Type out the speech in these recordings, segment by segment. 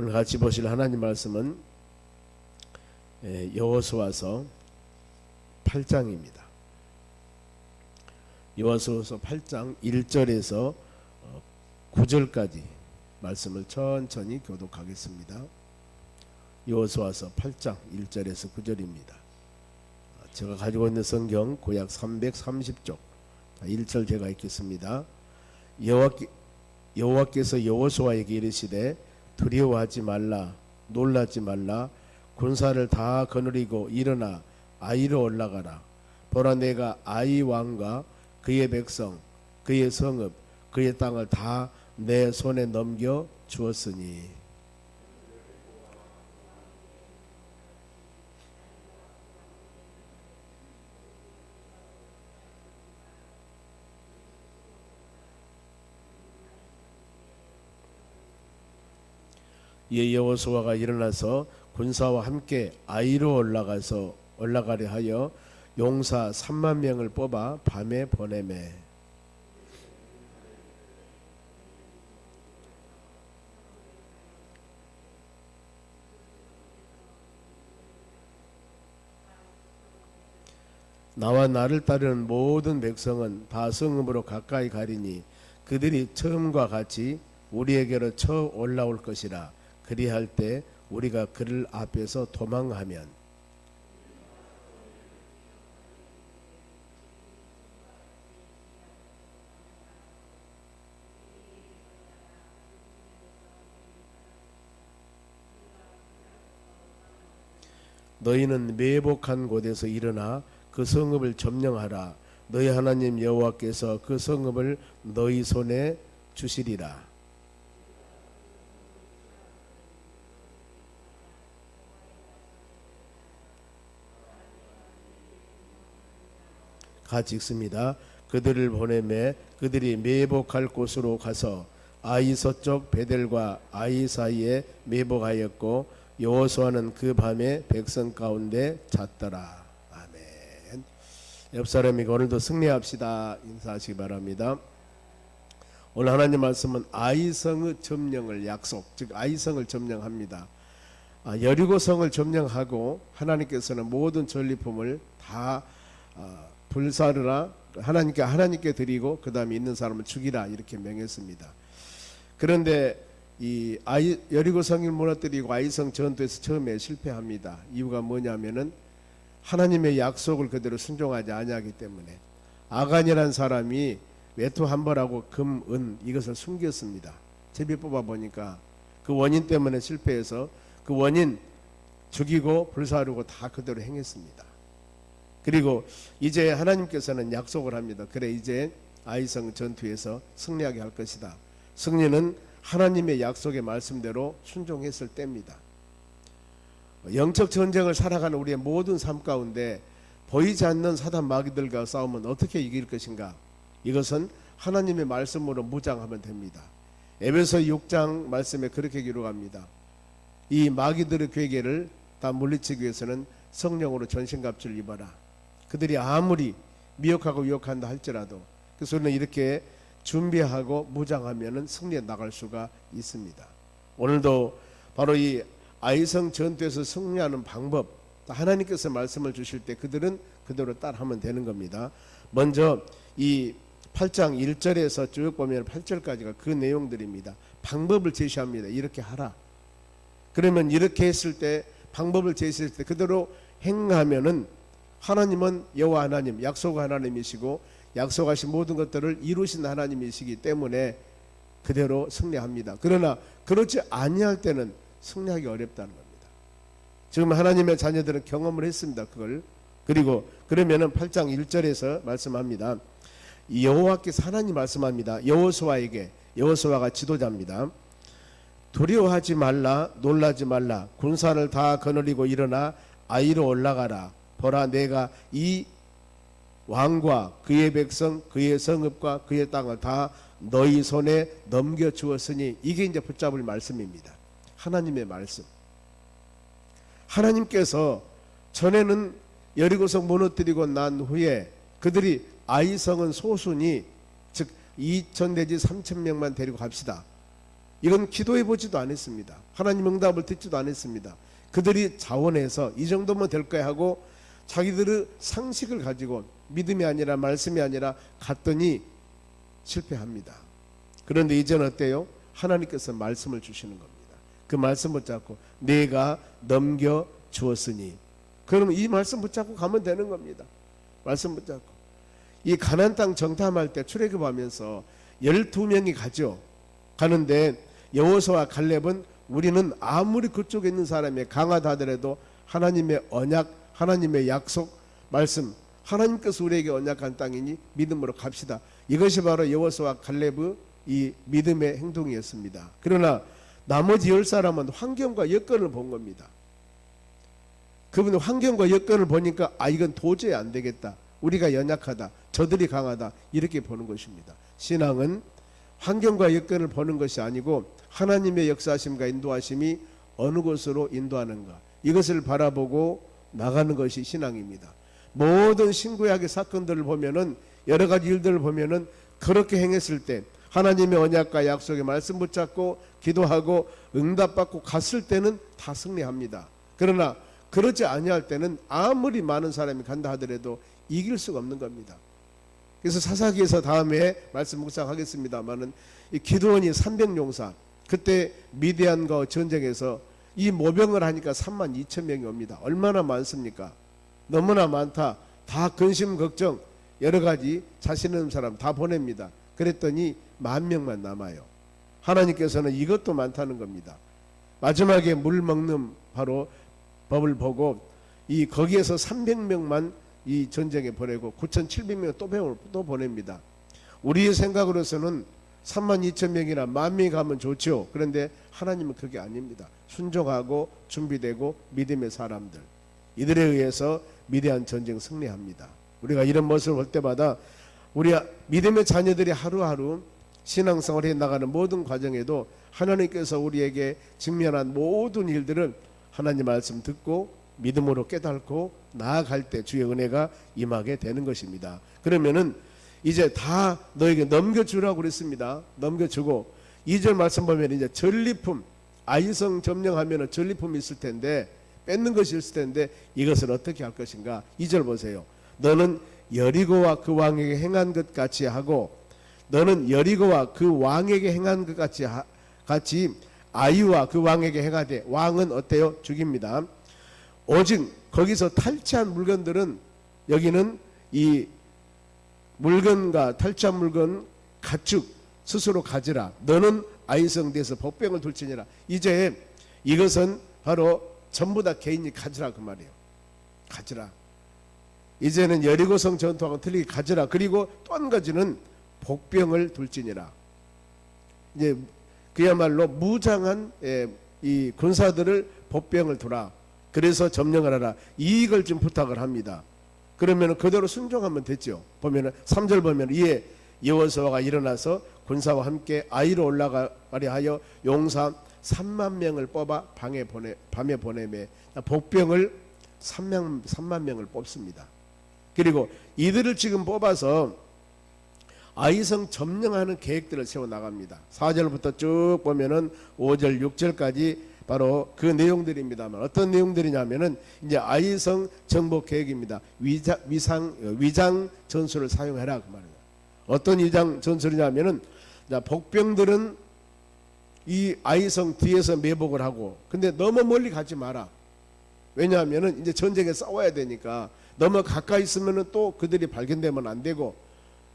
오늘 같이 보실 하나님 말씀은 예, 여호수아서 8장입니다. 여호수아서 8장 1절에서 9절까지 말씀을 천천히 교독하겠습니다. 여호수아서 8장 1절에서 9절입니다. 제가 가지고 있는 성경 구약 330쪽 1절 제가 읽겠습니다. 여호와께, 여호와께서 여호수아에게 이르시되 두려워하지 말라 놀라지 말라. 군사를 다 거느리고 일어나 아이로 올라가라. 보라 내가 아이 왕과 그의 백성 그의 성읍 그의 땅을 다 내 손에 넘겨 주었으니 이에 여호수아가 일어나서 군사와 함께 아이로 올라가서 올라가려 하여 용사 3만 명을 뽑아 밤에 보내매. 나와 나를 따르는 모든 백성은 다 성읍으로 가까이 가리니 그들이 처음과 같이 우리에게로 쳐 올라올 것이라 그리할 때 우리가 그를 앞에서 도망하면 너희는 매복한 곳에서 일어나 그 성읍을 점령하라. 너희 하나님 여호와께서 그 성읍을 너희 손에 주시리라 같이 읽습니다. 그들을 보내매 그들이 매복할 곳으로 가서 아이 서쪽 베델과 아이 사이에 매복하였고 여호수아는 그 밤에 백성 가운데 잤더라. 아멘. 옆 사람이 오늘도 승리합시다. 인사하시기 바랍니다. 오늘 하나님 말씀은 아이성의 점령을 약속, 즉 아이성을 점령합니다. 아, 여리고성을 점령하고 하나님께서는 모든 전리품을 다 아, 불사르라 하나님께 하나님께 드리고 그 다음에 있는 사람을 죽이라 이렇게 명했습니다. 그런데 이 아이 여리고 성을 무너뜨리고 아이성 전투에서 처음에 실패합니다. 이유가 뭐냐면은 하나님의 약속을 그대로 순종하지 아니하기 때문에 아간이라는 사람이 외투 한 벌하고 금, 은 이것을 숨겼습니다. 제비 뽑아 보니까 그 원인 때문에 실패해서 그 원인 죽이고 불사르고 다 그대로 행했습니다. 그리고 이제 하나님께서는 약속을 합니다. 그래 이제 아이성 전투에서 승리하게 할 것이다. 승리는 하나님의 약속의 말씀대로 순종했을 때입니다. 영적 전쟁을 살아가는 우리의 모든 삶 가운데 보이지 않는 사단 마귀들과 싸우면 어떻게 이길 것인가? 이것은 하나님의 말씀으로 무장하면 됩니다. 에베소 6장 말씀에 그렇게 기록합니다. 이 마귀들의 괴계를 다 물리치기 위해서는 성령으로 전신갑주를 입어라. 그들이 아무리 미혹하고 유혹한다 할지라도 그래서 우리는 이렇게 준비하고 무장하면은 승리에 나갈 수가 있습니다. 오늘도 바로 이 아이성 전투에서 승리하는 방법 하나님께서 말씀을 주실 때 그들은 그대로 따라하면 되는 겁니다. 먼저 이 8장 1절에서 쭉 보면 8절까지가 그 내용들입니다. 방법을 제시합니다. 이렇게 하라. 그러면 이렇게 했을 때 방법을 제시했을 때 그대로 행하면은 하나님은 여호와 하나님, 약속 하나님이시고 약속하신 모든 것들을 이루신 하나님이시기 때문에 그대로 승리합니다. 그러나 그렇지 아니할 때는 승리하기 어렵다는 겁니다. 지금 하나님의 자녀들은 경험을 했습니다. 그걸 그리고 그러면은 8장 1절에서 말씀합니다. 여호와께서 하나님 말씀합니다. 여호수아에게 여호수아가 지도자입니다. 두려워하지 말라 놀라지 말라 군사를 다 거느리고 일어나 아이로 올라가라 보라 내가 이 왕과 그의 백성 그의 성읍과 그의 땅을 다 너희 손에 넘겨 주었으니 이게 이제 붙잡을 말씀입니다. 하나님의 말씀. 하나님께서 전에는 여리고성 무너뜨리고 난 후에 그들이 아이성은 소순이 즉 2천 내지 3천 명만 데리고 갑시다. 이건 기도해 보지도 않았습니다. 하나님 응답을 듣지도 않았습니다. 그들이 자원해서 이 정도면 될 거야 하고 자기들의 상식을 가지고 믿음이 아니라 말씀이 아니라 갔더니 실패합니다. 그런데 이제는 어때요? 하나님께서 말씀을 주시는 겁니다. 그 말씀 붙잡고 내가 넘겨 주었으니 그러면 이 말씀 붙잡고 가면 되는 겁니다. 말씀 붙잡고 이 가난 땅 정탐할 때 출애굽하면서 12명이 가죠. 가는데 여호수아와 갈렙은 우리는 아무리 그쪽에 있는 사람이 강하다 하더라도 하나님의 언약, 하나님의 약속, 말씀, 하나님께서 우리에게 언약한 땅이니 믿음으로 갑시다. 이것이 바로 여호수아와 갈렙의 이 믿음의 행동이었습니다. 그러나 나머지 열 사람은 환경과 여건을 본 겁니다. 그분은 환경과 여건을 보니까 아 이건 도저히 안 되겠다. 우리가 연약하다. 저들이 강하다. 이렇게 보는 것입니다. 신앙은 환경과 여건을 보는 것이 아니고 하나님의 역사하심과 인도하심이 어느 곳으로 인도하는가 이것을 바라보고 나가는 것이 신앙입니다. 모든 신구약의 사건들을 보면은 여러 가지 일들을 보면은 그렇게 행했을 때 하나님의 언약과 약속의 말씀 붙잡고 기도하고 응답받고 갔을 때는 다 승리합니다. 그러나 그렇지 아니할 때는 아무리 많은 사람이 간다 하더라도 이길 수가 없는 겁니다. 그래서 사사기에서 다음에 말씀 묵상하겠습니다만은 이 기도원이 300용사 그때 미디안과 전쟁에서 이 모병을 하니까 3만 2천 명이 옵니다. 얼마나 많습니까? 너무나 많다. 다 근심 걱정 여러 가지 자신 없는 사람 다 보냅니다. 그랬더니 만 명만 남아요. 하나님께서는 이것도 많다는 겁니다. 마지막에 물 먹는 바로 법을 보고 이 거기에서 300명만 이 전쟁에 보내고 9,700명 또, 또 보냅니다. 우리의 생각으로서는 3만 2천 명이나 만 명이 가면 좋죠. 그런데 하나님은 그게 아닙니다. 순종하고 준비되고 믿음의 사람들 이들에 의해서 미대한 전쟁 승리합니다. 우리가 이런 모습을 볼 때마다 우리 믿음의 자녀들이 하루하루 신앙생활에 나가는 모든 과정에도 하나님께서 우리에게 직면한 모든 일들을 하나님 말씀 듣고 믿음으로 깨닫고 나아갈 때 주의 은혜가 임하게 되는 것입니다. 그러면은 이제 다 너에게 넘겨주라고 그랬습니다. 넘겨주고 2절 말씀 보면 이제 전리품 아이성 점령하면은 전리품이 있을 텐데 뺏는 것이 있을 텐데 이것을 어떻게 할 것인가? 2절 보세요. 너는 여리고와 그 왕에게 행한 것 같이 하고 너는 여리고와 그 왕에게 행한 것 같이 하, 같이 아이와 그 왕에게 행하되 왕은 어때요? 죽입니다. 오직 거기서 탈취한 물건들은 여기는 이 물건과 탈취한 물건 가축 스스로 가지라. 너는 아이성대에서 복병을 둘지니라. 이제 이것은 바로 전부 다 개인이 가지라 그 말이에요. 가지라. 이제는 여리고성 전투하고 틀리게 가지라. 그리고 또 한 가지는 복병을 둘지니라. 이제 그야말로 무장한 예, 이 군사들을 복병을 두라. 그래서 점령을 하라. 이걸 좀 부탁을 합니다. 그러면 그대로 순종하면 됐죠. 보면은 3절 보면 이에 여호수아가 일어나서 군사와 함께 아이로 올라가려 하여 용사 3만 명을 뽑아 방에 보내 밤에 보내매 복병을 3만 3만 명을 뽑습니다. 그리고 이들을 지금 뽑아서 아이성 점령하는 계획들을 세워 나갑니다. 4절부터 쭉 보면은 5절, 6절까지 바로 그 내용들입니다만 어떤 내용들이냐면은 이제 아이성 정복 계획입니다. 위자, 위상 위장 전술을 사용해라 그 말입니다. 어떤 위장 전술이냐면은 자, 복병들은 이 아이성 뒤에서 매복을 하고 근데 너무 멀리 가지 마라. 왜냐하면은 이제 전쟁에 싸워야 되니까 너무 가까이 있으면은 또 그들이 발견되면 안 되고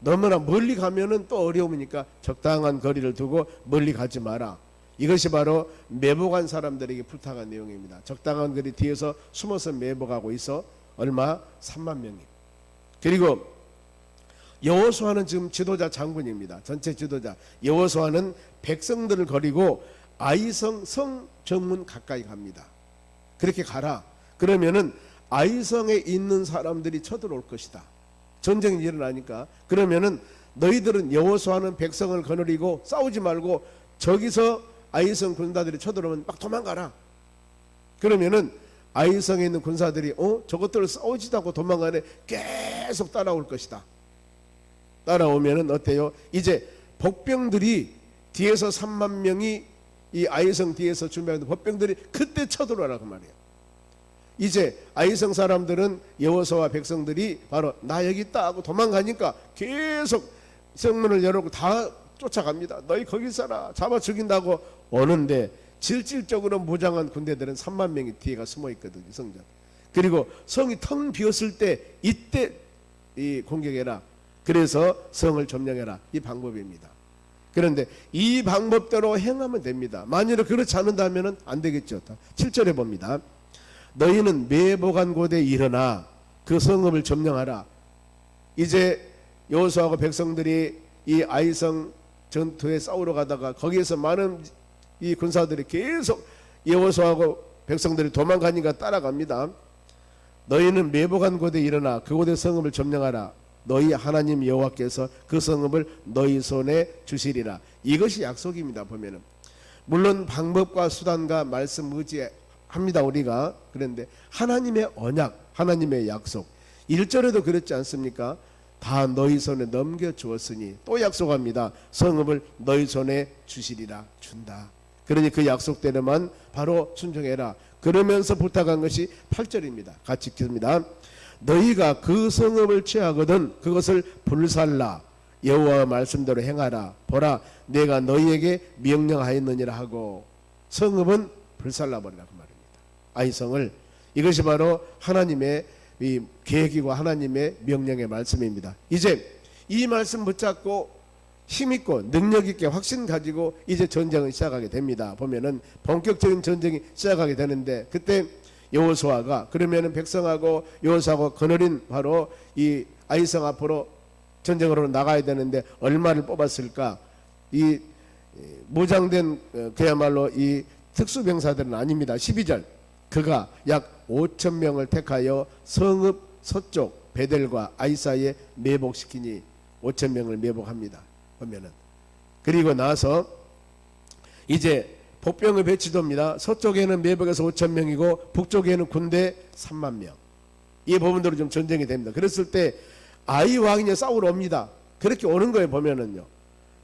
너무나 멀리 가면은 또 어려우니까 적당한 거리를 두고 멀리 가지 마라. 이것이 바로 매복한 사람들에게 부탁한 내용입니다. 적당한 거리 뒤에서 숨어서 매복하고 있어 얼마 3만 명이. 그리고 여호수아는 지금 지도자 장군입니다. 전체 지도자. 여호수아는 백성들을 거리고 아이성 성 정문 가까이 갑니다. 그렇게 가라. 그러면은 아이성에 있는 사람들이 쳐들어올 것이다. 전쟁이 일어나니까 그러면은 너희들은 여호수아는 백성을 거느리고 싸우지 말고 저기서 아이성 군사들이 쳐들어오면 막 도망가라. 그러면은 아이성에 있는 군사들이 어 저것들을 싸우지도 않고 도망가네 계속 따라올 것이다. 따라오면은 어때요? 이제 복병들이 뒤에서 3만 명이 이 아이성 뒤에서 준비하는 법병들이 그때 쳐들어오라 그 말이에요. 이제 아이성 사람들은 여호수아와 백성들이 바로 나 여기 있다 하고 도망가니까 계속 성문을 열어놓고 다 쫓아갑니다. 너희 거기 있어라 잡아 죽인다고 오는데 실질적으로 무장한 군대들은 3만 명이 뒤에가 숨어 있거든요 성전. 그리고 성이 텅 비었을 때 이때 이 공격해라. 그래서 성을 점령해라. 이 방법입니다. 그런데 이 방법대로 행하면 됩니다. 만일에 그렇지 않는다면 안 되겠죠. 7절에 봅니다. 너희는 매복한 곳에 일어나 그 성읍을 점령하라. 이제 여호수아하고 백성들이 이 아이성 전투에 싸우러 가다가 거기에서 많은 이 군사들이 계속 여호수아하고 백성들이 도망가니까 따라갑니다. 너희는 매복한 곳에 일어나 그곳의 성읍을 점령하라. 너희 하나님 여호와께서 그 성읍을 너희 손에 주시리라. 이것이 약속입니다. 보면은 물론 방법과 수단과 말씀 의지합니다 우리가 그런데 하나님의 언약, 하나님의 약속 1절에도 그랬지 않습니까? 다 너희 손에 넘겨 주었으니 또 약속합니다. 성읍을 너희 손에 주시리라 준다. 그러니 그 약속대로만 바로 순종해라. 그러면서 부탁한 것이 8절입니다. 같이 읽습니다. 너희가 그 성읍을 취하거든 그것을 불살라 여호와 말씀대로 행하라 보라 내가 너희에게 명령하였느니라 하고 성읍은 불살라 버리라 그 말입니다. 아이성을 이것이 바로 하나님의 이 계획이고 하나님의 명령의 말씀입니다. 이제 이 말씀 붙잡고 힘있고 능력있게 확신 가지고 이제 전쟁을 시작하게 됩니다. 보면은 본격적인 전쟁이 시작하게 되는데 그때 여호수아가 그러면은 백성하고 여호수아하고 거느린 바로 이 아이성 앞으로 전쟁으로 나가야 되는데 얼마를 뽑았을까? 이 무장된 어, 그야말로 이 특수병사들은 아닙니다. 12절 그가 약 5천 명을 택하여 성읍 서쪽 베델과 아이사에 매복시키니 5천 명을 매복합니다. 보면은 그리고 나서 이제 복병의 배치도입니다. 서쪽에는 매복에서 5천 명이고 북쪽에는 군대 3만 명. 이 부분대로 좀 전쟁이 됩니다. 그랬을 때 아이 왕이 싸우러 옵니다. 그렇게 오는 거예요 보면은요.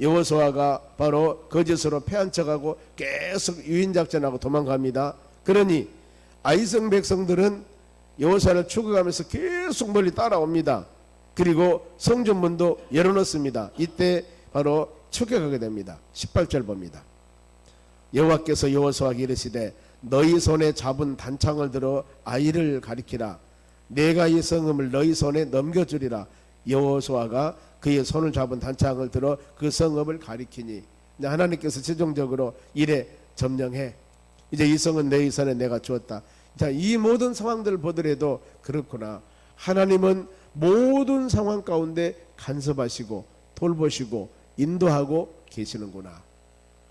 여호수아가 바로 거짓으로 패한 척하고 계속 유인 작전하고 도망갑니다. 그러니 아이성 백성들은 여호수아를 추격하면서 계속 멀리 따라옵니다. 그리고 성전문도 열어놓습니다. 이때 바로 추격하게 됩니다. 18절 봅니다. 여호와께서 여호수아에게 이르시되 너희 손에 잡은 단창을 들어 아이를 가리키라 내가 이 성읍을 너희 손에 넘겨주리라 여호수아가 그의 손을 잡은 단창을 들어 그 성읍을 가리키니 하나님께서 최종적으로 이래 점령해 이제 이 성은 내 손에 내가 주었다. 자 이 모든 상황들을 보더라도 그렇구나. 하나님은 모든 상황 가운데 간섭하시고 돌보시고 인도하고 계시는구나.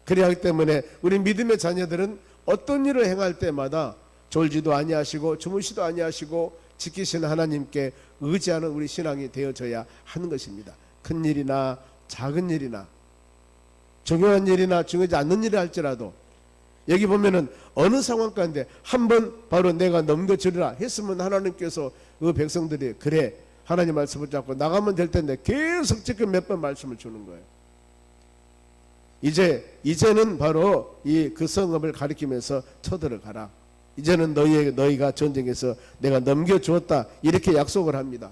그래야 때문에 우리 믿음의 자녀들은 어떤 일을 행할 때마다 졸지도 아니하시고 주무시도 아니하시고 지키시는 하나님께 의지하는 우리 신앙이 되어져야 하는 것입니다. 큰 일이나 작은 일이나 중요한 일이나 중요하지 않는 일을 할지라도 여기 보면은 어느 상황 가운데 한 번 바로 내가 넘겨주리라 했으면 하나님께서 그 백성들이 그래 하나님 말씀을 잡고 나가면 될 텐데 계속 지금 몇 번 말씀을 주는 거예요. 이제 이제는 바로 이 그 성읍을 가리키면서 쳐들어가라. 이제는 너희 너희가 전쟁에서 내가 넘겨 주었다 이렇게 약속을 합니다.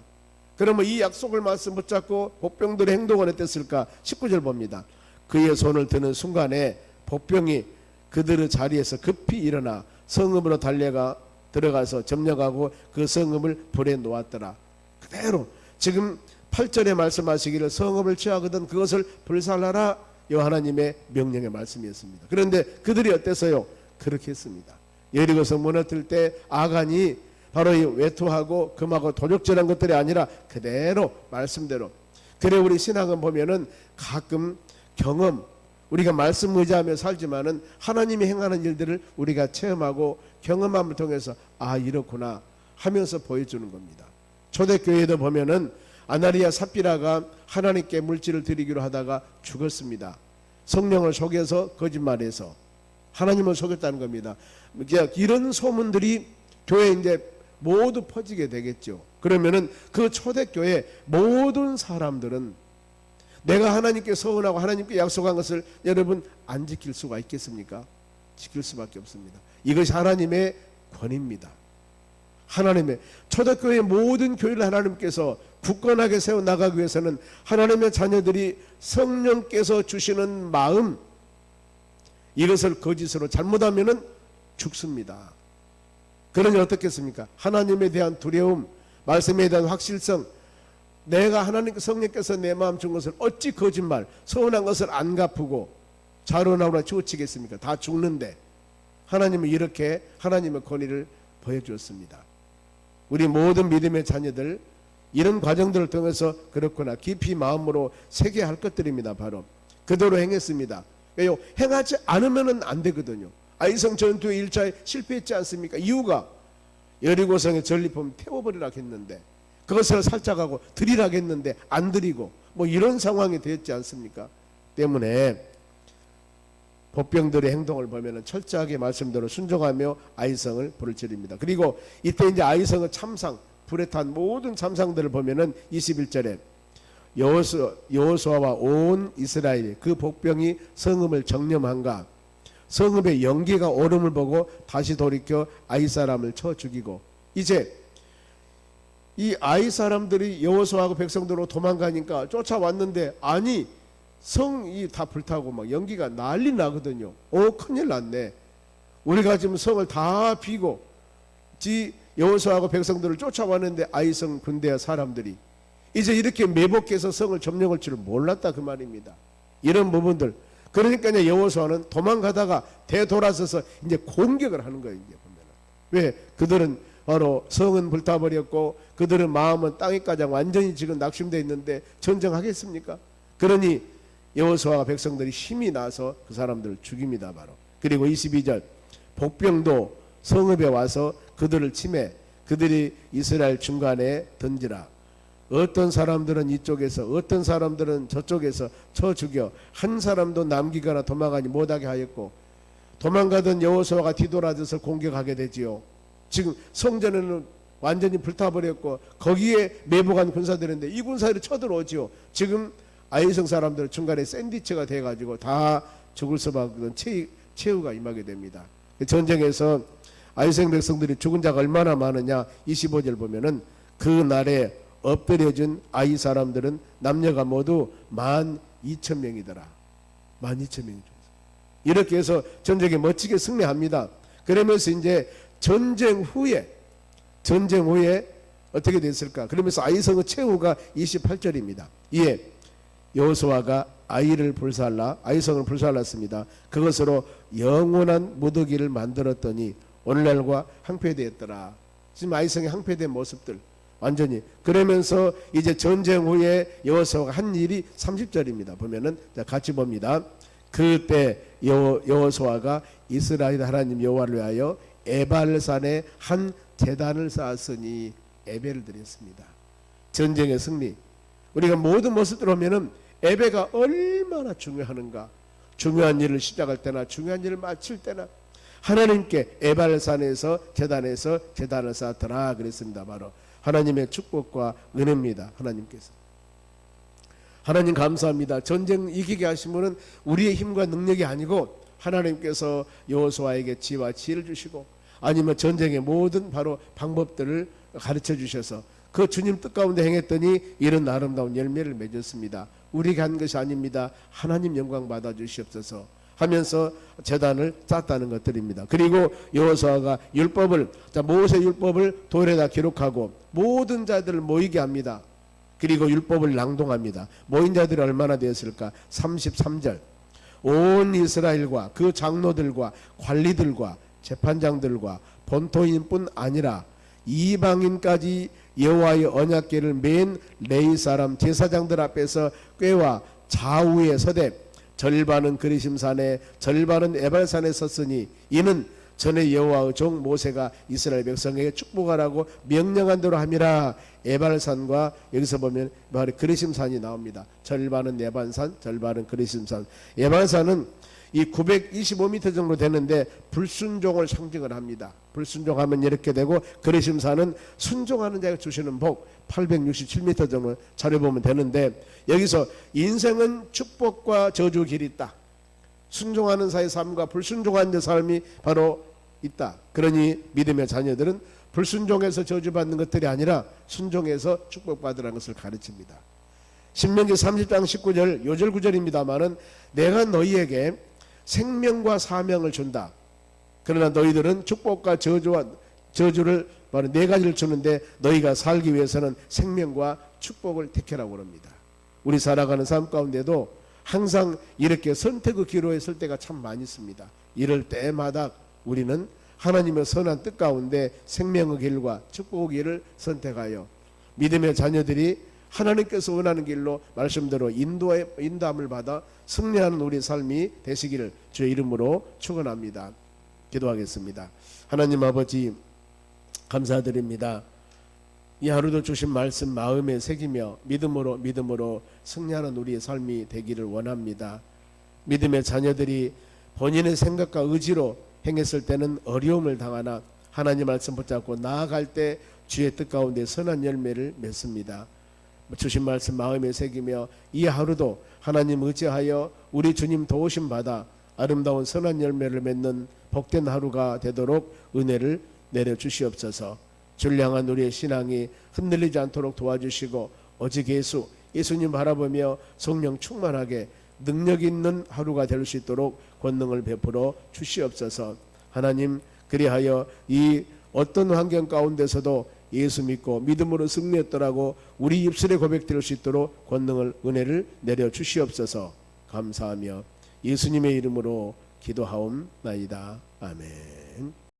그러면 이 약속을 말씀 붙잡고 복병들의 행동은 어땠을까? 19절 봅니다. 그의 손을 드는 순간에 복병이 그들의 자리에서 급히 일어나 성읍으로 달려가 들어가서 점령하고 그 성읍을 불에 놓았더라. 그대로 지금 8절에 말씀하시기를 성읍을 취하거든 그것을 불살라라 여 하나님의 명령의 말씀이었습니다. 그런데 그들이 어땠어요? 그렇게 했습니다. 예리고성 무너뜨릴 때 아간이 바로 이 외투하고 금하고 도적질한 것들이 아니라 그대로 말씀대로. 그래 우리 신앙은 보면은 가끔 경험 우리가 말씀 의지하며 살지만은 하나님이 행하는 일들을 우리가 체험하고 경험함을 통해서 아 이렇구나 하면서 보여주는 겁니다. 초대교회도 보면은 아나리아 삽비라가 하나님께 물질을 드리기로 하다가 죽었습니다. 성령을 속여서 거짓말해서 하나님을 속였다는 겁니다. 이런 소문들이 교회 이제 모두 퍼지게 되겠죠. 그러면은 그 초대교회 모든 사람들은 내가 하나님께 서운하고 하나님께 약속한 것을 여러분 안 지킬 수가 있겠습니까? 지킬 수밖에 없습니다. 이것이 하나님의 권위입니다. 하나님의 초대교회 모든 교회를 하나님께서 굳건하게 세워 나가기 위해서는 하나님의 자녀들이 성령께서 주시는 마음 이것을 거짓으로 잘못하면은 죽습니다. 그러니 어떻겠습니까? 하나님에 대한 두려움, 말씀에 대한 확실성, 내가 하나님 성령께서 내 마음 준 것을 어찌 거짓말, 서운한 것을 안 갚고 자로나오나 치우치겠습니까? 다 죽는데 하나님은 이렇게 하나님의 권위를 보여주었습니다. 우리 모든 믿음의 자녀들 이런 과정들을 통해서 그렇구나 깊이 마음으로 새겨야 할 것들입니다. 바로 그대로 행했습니다. 왜요? 행하지 않으면은 안 되거든요. 아이성 전투의 1차에 실패했지 않습니까? 이유가 여리고성의 전리품 태워버리라 했는데 그것을 살짝 하고 드리라 했는데 안 드리고 뭐 이런 상황이 되었지 않습니까? 때문에 복병들의 행동을 보면은 철저하게 말씀대로 순종하며 아이성을 부를 줄입니다. 그리고 이때 이제 아이성의 참상 불에 탄 모든 참상들을 보면은 21절에 여호수 여호수아와 온 이스라엘 그 복병이 성읍을 정념한가 성읍의 연기가 오름을 보고 다시 돌이켜 아이 사람을 쳐 죽이고 이제 이 아이 사람들이 여호수아하고 백성들로 도망가니까 쫓아왔는데 아니 성이 다 불타고 막 연기가 난리 나거든요. 오 큰일 났네. 우리가 지금 성을 다 비고 지 여호수아하고 백성들을 쫓아왔는데 아이성 군대와 사람들이 이제 이렇게 매복해서 성을 점령할 줄을 몰랐다 그 말입니다. 이런 부분들 그러니까 이제 여호수아는 도망가다가 되돌아서서 이제 공격을 하는 거예요. 이제 보면은 왜 그들은 바로 성은 불타버렸고 그들은 마음은 땅에 가장 완전히 지금 낙심되어 있는데 전쟁하겠습니까? 그러니 여호수아와 백성들이 힘이 나서 그 사람들을 죽입니다 바로. 그리고 22절 복병도 성읍에 와서 그들을 침해 그들이 이스라엘 중간에 던지라. 어떤 사람들은 이쪽에서 어떤 사람들은 저쪽에서 쳐 죽여 한 사람도 남기거나 도망가지 못하게 하였고 도망가던 여호수아가 뒤돌아져서 공격하게 되지요. 지금 성전에는 완전히 불타버렸고 거기에 매복한 군사들인데 이 군사들이 쳐들어오지요. 지금 아이성 사람들 중간에 샌드위치가 돼가지고 다 죽을 수밖에 없는 최, 최후가 임하게 됩니다. 전쟁에서 아이성 백성들이 죽은 자가 얼마나 많으냐 25절 보면은 그 날에 엎드려진 아이 사람들은 남녀가 모두 만 이천 명이더라. 만 이천 명이 죽었어. 이렇게 해서 전쟁에 멋지게 승리합니다. 그러면서 이제 전쟁 후에 전쟁 후에 어떻게 됐을까? 그러면서 아이성의 최후가 28절입니다. 이에 여호수아가 아이를 불살라 아이성을 불살랐습니다. 그것으로 영원한 무더기를 만들었더니 오늘날과 항폐되었더라. 지금 아이성의 항폐된 모습들 완전히 그러면서 이제 전쟁 후에 여호수아가 한 일이 30절입니다. 보면은 자, 같이 봅니다. 그때 여, 여호수아가 이스라엘 하나님 여호와를 위하여 에발산에 한 재단을 쌓았으니 에베를 드렸습니다. 전쟁의 승리. 우리가 모든 모습들 보면은 에베가 얼마나 중요하는가. 중요한 일을 시작할 때나 중요한 일을 마칠 때나 하나님께 에발산에서 재단에서 재단을 쌓더라 그랬습니다. 바로 하나님의 축복과 은혜입니다. 하나님께서. 하나님 감사합니다. 전쟁 이기게 하신 분은 우리의 힘과 능력이 아니고 하나님께서 여호수아에게 지와 지혜를 주시고 아니면 전쟁의 모든 바로 방법들을 가르쳐 주셔서 그 주님 뜻 가운데 행했더니 이런 아름다운 열매를 맺었습니다. 우리가 한 것이 아닙니다. 하나님 영광 받아 주시옵소서 하면서 재단을 쌓았다는 것들입니다. 그리고 여호수아가 율법을 자 모세 율법을 돌에다 기록하고 모든 자들을 모이게 합니다. 그리고 율법을 낭동합니다. 모인 자들이 얼마나 되었을까? 33절. 온 이스라엘과 그 장로들과 관리들과 재판장들과 본토인뿐 아니라 이방인까지 여호와의 언약궤를 맨 레이 사람 제사장들 앞에서 꾀와 좌우에 서대 절반은 그리심산에 절반은 에발산에 섰으니 이는 전에 여호와의 종 모세가 이스라엘 백성에게 축복하라고 명령한 대로 함이라 에발산과 여기서 보면 바로 그리심산이 나옵니다. 절반은 에발산, 절반은 그리심산. 에발산은 이 925m 정도 되는데 불순종을 상징을 합니다. 불순종하면 이렇게 되고 그리심산은 순종하는 자가 주시는 복 867m 정도 차려보면 되는데 여기서 인생은 축복과 저주 길이 있다. 순종하는 자의 삶과 불순종하는 자의 삶이 바로 있다. 그러니 믿음의 자녀들은 불순종해서 저주받는 것들이 아니라 순종해서 축복받으라는 것을 가르칩니다. 신명기 30장 19절 요절 구절입니다마는 내가 너희에게 생명과 사명을 준다. 그러나 너희들은 축복과 저주와 저주를 바로 네 가지를 주는데 너희가 살기 위해서는 생명과 축복을 택해라고 합니다. 우리 살아가는 삶 가운데도 항상 이렇게 선택의 기로에 설 때가 참 많이 있습니다. 이럴 때마다 우리는 하나님의 선한 뜻 가운데 생명의 길과 축복의 길을 선택하여 믿음의 자녀들이 하나님께서 원하는 길로 말씀대로 인도의 인도함을 받아 승리하는 우리 삶이 되시기를 주의 이름으로 축원합니다. 기도하겠습니다. 하나님 아버지 감사드립니다. 이 하루도 주신 말씀 마음에 새기며 믿음으로 믿음으로 승리하는 우리의 삶이 되기를 원합니다. 믿음의 자녀들이 본인의 생각과 의지로 행했을 때는 어려움을 당하나 하나님 말씀 붙잡고 나아갈 때 주의 뜻 가운데 선한 열매를 맺습니다. 주신 말씀 마음에 새기며 이 하루도 하나님 의지하여 우리 주님 도우심 받아 아름다운 선한 열매를 맺는 복된 하루가 되도록 은혜를 내려 주시옵소서. 향한 우리의 신앙이 흔들리지 않도록 도와주시고 오직 예수 예수님 바라보며 성령 충만하게 능력 있는 하루가 될 수 있도록 권능을 베풀어 주시옵소서. 하나님 그리하여 이 어떤 환경 가운데서도 예수 믿고 믿음으로 승리했더라고 우리 입술에 고백될 수 있도록 권능을 은혜를 내려 주시옵소서. 감사하며 예수님의 이름으로 기도하옵나이다. 아멘.